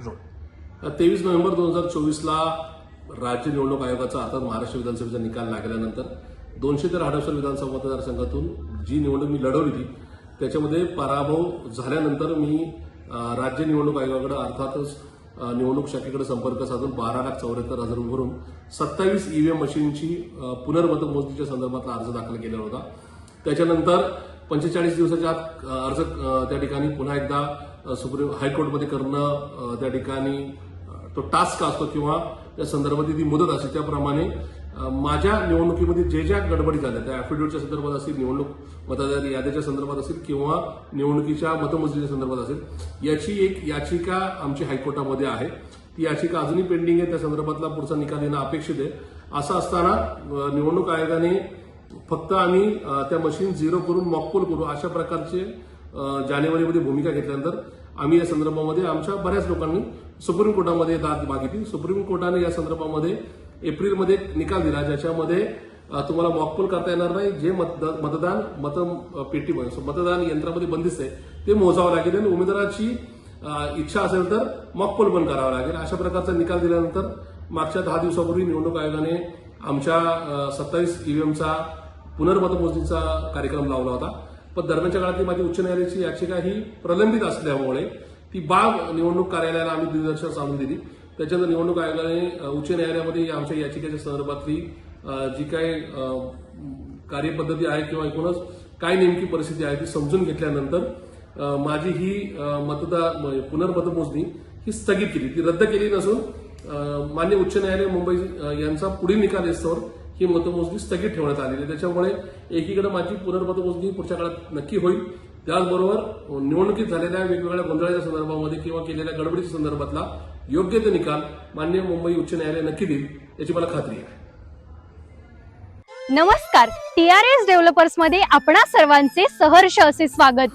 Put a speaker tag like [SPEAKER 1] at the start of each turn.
[SPEAKER 1] तेवीस नोव्हेंबर दोन हजार चोवीसला राज्य निवडणूक आयोगाचा अर्थात महाराष्ट्र विधानसभेचा निकाल लागल्यानंतर दोनशे तर हडपसर विधानसभा मतदारसंघातून जी निवडणूक मी लढवली होती त्याच्यामध्ये पराभव झाल्यानंतर मी राज्य निवडणूक आयोगाकडे अर्थातच निवडणूक शाखेकडे संपर्क साधून बारा लाख चौऱ्याहत्तर हजार भरून सत्तावीस ईव्हीएम मशीनची पुनर्मतमोजणीच्या संदर्भातला अर्ज दाखल केला होता. त्याच्यानंतर पंचेचाळीस दिवसाच्या आत अर्ज त्या ठिकाणी पुन्हा एकदा सुप्रीम हायकोर्टमध्ये करणं त्या ठिकाणी तो टास्क असतो किंवा त्या संदर्भात ती मुदत असते. त्याप्रमाणे माझ्या निवडणुकीमध्ये जे ज्या गडबडी झाल्या त्या अॅफिडेव्हिटच्या संदर्भात असतील निवडणूक मतदार याद्याच्या संदर्भात असेल किंवा निवडणुकीच्या मतमोजणीच्या संदर्भात असेल याची एक याचिका आमची हायकोर्टामध्ये आहे. ती याचिका अजूनही पेंडिंग आहे. त्या संदर्भातला पुढचा निकाल येणं अपेक्षित आहे. असं असताना निवडणूक आयोगाने फक्त आम्ही त्या मशीन झिरो करून मॉकपोल करू अशा प्रकारचे जानेवारीमध्ये भूमिका घेतल्यानंतर आम्ही या संदर्भामध्ये आमच्या बऱ्याच लोकांनी सुप्रीम कोर्टामध्ये दाद मागितली. सुप्रीम कोर्टाने या संदर्भामध्ये एप्रिलमध्ये एक निकाल दिला ज्याच्यामध्ये तुम्हाला मॉकपोल करता येणार नाही. जे मतदान मतपेटी मतदान यंत्रामध्ये बंदिस्त आहे ते मोजावं लागेल आणि उमेदवाराची इच्छा असेल तर मॉकपोल पण करावं लागेल. अशा प्रकारचा निकाल दिल्यानंतर मागच्या दहा दिवसापूर्वी निवडणूक आयोगाने आमच्या सत्तावीस ईव्हीएमचा पुनर्मतमोजणीचा कार्यक्रम लावला होता. पण दरम्यानच्या काळातली माझी उच्च न्यायालयाची याचिका ही प्रलंबित असल्यामुळे ती बाब निवडणूक कार्यालयाला आम्ही निदर्शनास आणून दिली. त्याच्यानंतर निवडणूक आयोगाने उच्च न्यायालयामध्ये आमच्या याचिकेच्या संदर्भातली जी काही कार्यपद्धती आहे किंवा एकूणच काय नेमकी परिस्थिती आहे ती समजून घेतल्यानंतर माझी ही मतदार म्हणजे पुनर्मतमोजणी ही स्थगित केली. ती रद्द केली नसून अ, मान्य उच्च न्यायालय मुंबई यांचा पुढील निकाल येस्तवर ही मतमोजणी स्थगित ठेवण्यात आलेली आहे. त्याच्यामुळे एकीकडे माझी पुनर्मतमोजणी पुढच्या काळात नक्की होईल. त्याचबरोबर निवडणुकीत झालेल्या वेगवेगळ्या गोंधळाच्या संदर्भामध्ये किंवा केलेल्या गडबडीच्या संदर्भातला योग्य ते निकाल मान्य मुंबई उच्च न्यायालय नक्की देईल याची मला खात्री आहे.
[SPEAKER 2] नमस्कार. टी आर एस डेव्हलपर्समध्ये आपणा सर्वांचे सहर्ष असे स्वागत.